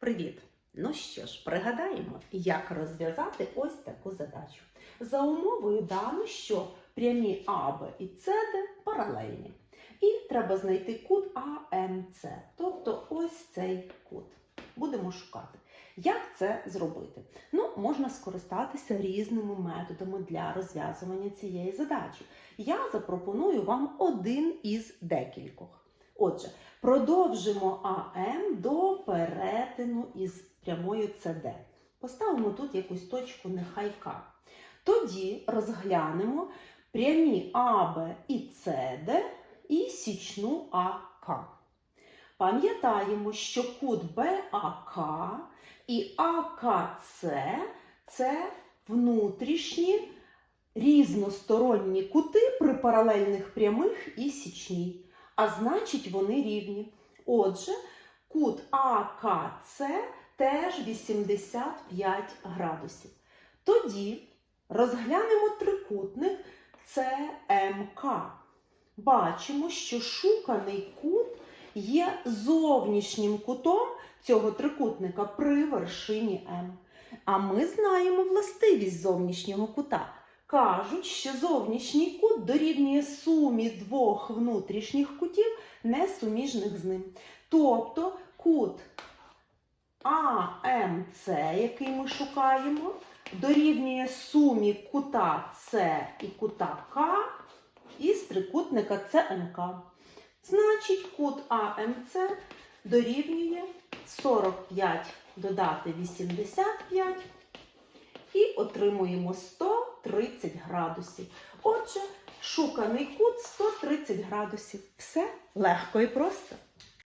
Привіт! Ну що ж, пригадаємо, як розв'язати ось таку задачу. За умовою дано, що прямі АБ і СД паралельні. І треба знайти кут АМЦ, тобто ось цей кут. Будемо шукати. Як це зробити? Ну, можна скористатися різними методами для розв'язування цієї задачі. Я запропоную вам один із декількох. Отже, продовжимо АМ до перетину із прямою СД. Поставимо тут якусь точку, нехай К. Тоді розглянемо прямі АБ і СД і січну АК. Пам'ятаємо, що кут БАК і АКЦ це внутрішні різносторонні кути при паралельних прямих і січній. А значить, вони рівні. Отже, кут АКЦ теж 85 градусів. Тоді розглянемо трикутник ЦМК. Бачимо, що шуканий кут є зовнішнім кутом цього трикутника при вершині М. А ми знаємо властивість зовнішнього кута. Кажуть, що зовнішній кут дорівнює сумі двох внутрішніх кутів, не суміжних з ним. Тобто кут АМЦ, який ми шукаємо, дорівнює сумі кута С і кута К із трикутника ЦМК. Значить, кут АМЦ дорівнює 45 додати 85 і отримуємо 130 градусів. Отже, шуканий кут 130 градусів. Все легко і просто.